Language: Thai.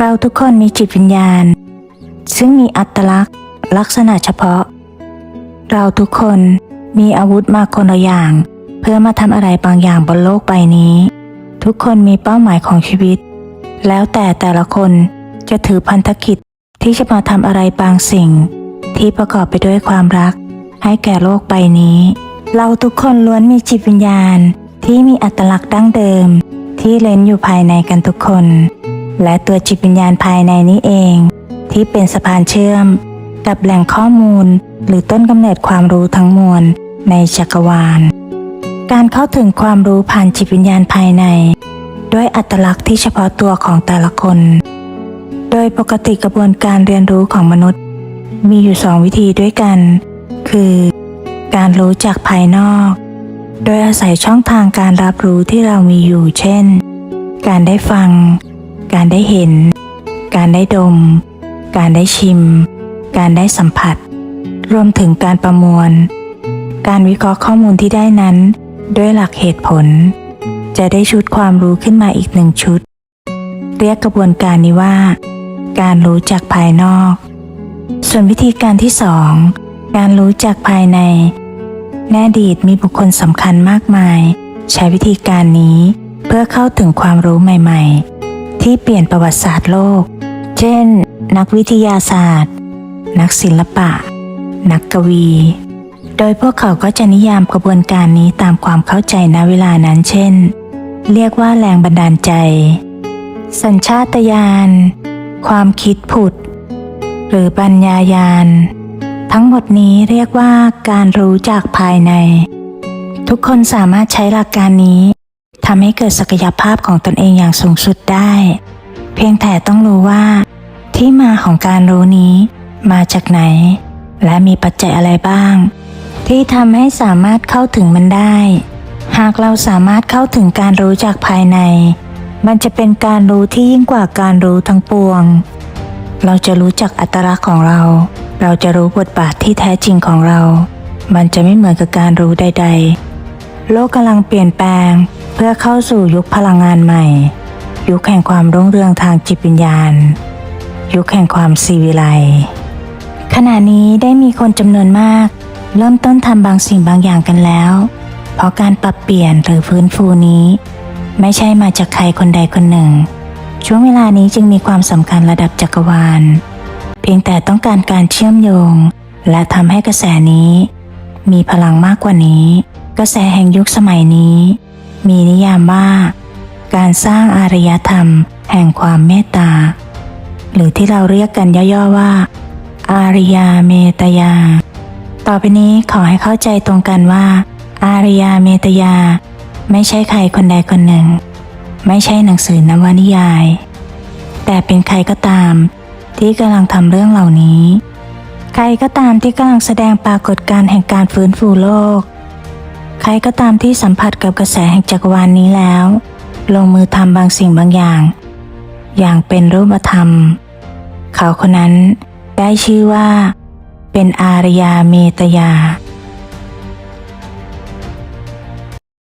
เราทุกคนมีจิตวิญญาณ ซึ่งมีอัตลักษณ์ ลักษณะเฉพาะ เราทุกคนมีอาวุธมาคนละอย่าง เพื่อมาทำอะไรบางอย่างบนโลกใบนี้ ทุกคนมีเป้าหมายของชีวิต แล้วแต่แต่ละคนจะถือพันธกิจที่จะมาทำอะไรบางสิ่ง ที่ประกอบไปด้วยความรัก ให้แก่โลกใบนี้ เราทุกคนล้วนมีจิตวิญญาณที่มีอัตลักษณ์ดั้งเดิม ที่เล้นอยู่ภายในกันทุกคน และตัวจิตวิญญาณภายในนี้เอง ที่เป็นสะพานเชื่อม กับแหล่งข้อมูล หรือต้นกำเนิดความรู้ทั้งมวลในจักรวาล การเข้าถึงความรู้ผ่านจิตวิญญาณภายใน ด้วยอัตลักษณ์ที่เฉพาะตัวของแต่ละคน โดยปกติกระบวนการเรียนรู้ของมนุษย์ มีอยู่สองวิธีด้วยกัน คือ การรู้จากภายนอก โดยอาศัยช่องทางการรับรู้ที่เรามีอยู่ เช่น การได้ฟัง การได้เห็น การได้ดม การได้ชิม การได้สัมผัส รวมถึงการประมวล การวิเคราะห์ข้อมูลที่ได้นั้น ด้วยหลักเหตุผล จะได้ชุดความรู้ขึ้นมาอีกหนึ่งชุด เรียกกระบวนการนี้ว่า การรู้จากภายนอก ส่วนวิธีการที่สองการรู้จากภายในแน่อดีตมีบุคคลสำคัญมากมาย ใช้วิธีการนี้เพื่อเข้าถึงความรู้ใหม่ ๆ ที่เปลี่ยนประวัติศาสตร์โลก เช่น นักวิทยาศาสตร์ นักศิลปะ นักกวี โดยพวกเขาก็จะนิยามกระบวนการนี้ตามความเข้าใจณเวลานั้นเช่น เรียกว่าแรงบันดาลใจ สัญชาตญาณ ความคิดผุด หรือปัญญายาณ ทั้งหมดนี้เรียกว่าการรู้จากภายใน ทุกคนสามารถใช้หลักการนี้ ทำให้เกิดศักยภาพของตนเองอย่างสูงสุดได้ เพียงแต่ต้องรู้ว่า ที่มาของการรู้นี้ มาจากไหน และมีปัจจัยอะไรบ้าง ที่ทำให้สามารถเข้าถึงมันได้ หากเราสามารถเข้าถึงการรู้จากภายใน มันจะเป็นการรู้ที่ยิ่งกว่าการรู้ทั้งปวง เราจะรู้จักอัตลักษณ์ของเรา เราจะรู้บทบาทที่แท้จริงของเรา มันจะไม่เหมือนกับการรู้ใด ๆ โลกกำลังเปลี่ยนแปลง เพื่อเข้าสู่ยุคพลังงานใหม่ ยุคแห่งความรุ่งเรืองทางจิตวิญญาณ ยุคแห่งความสีวิไลขณะนี้ได้มีคนจำนวนมาก เริ่มต้นทำบางสิ่งบางอย่างกันแล้ว เพราะการปรับเปลี่ยนหรือฟื้นฟูนี้ ไม่ใช่มาจากใครคนใดคนหนึ่ง ช่วงเวลานี้จึงมีความสำคัญระดับจักรวาล เพียงแต่ต้องการการเชื่อมโยง และทำให้กระแสนี้ มีพลังมากกว่านี้ กระแสแห่งยุคสมัยนี้ มีนิยามว่า การสร้างอารยธรรมแห่งความเมตตา หรือที่เราเรียกกันย่อๆว่า อารยาเมตยา ต่อไปนี้ขอให้เข้าใจตรงกันว่า อารยาเมตยา ไม่ใช่ใครคนใดคนหนึ่ง ไม่ใช่หนังสือนวนิยาย แต่เป็นใครก็ตาม ที่กำลังทำเรื่องเหล่านี้ ใครก็ตามที่กำลังแสดงปรากฏการณ์แห่งการฟื้นฟูโลก ครก็ตามที่สัมผัสกับกระแสแห่งจักรวาลนนี้แล้ว ลงมือทำบางสิ่งบางอย่าง อย่างเป็นรูปธรรม เขาคนนั้นได้ชื่อว่า เป็นอารยาเมตยา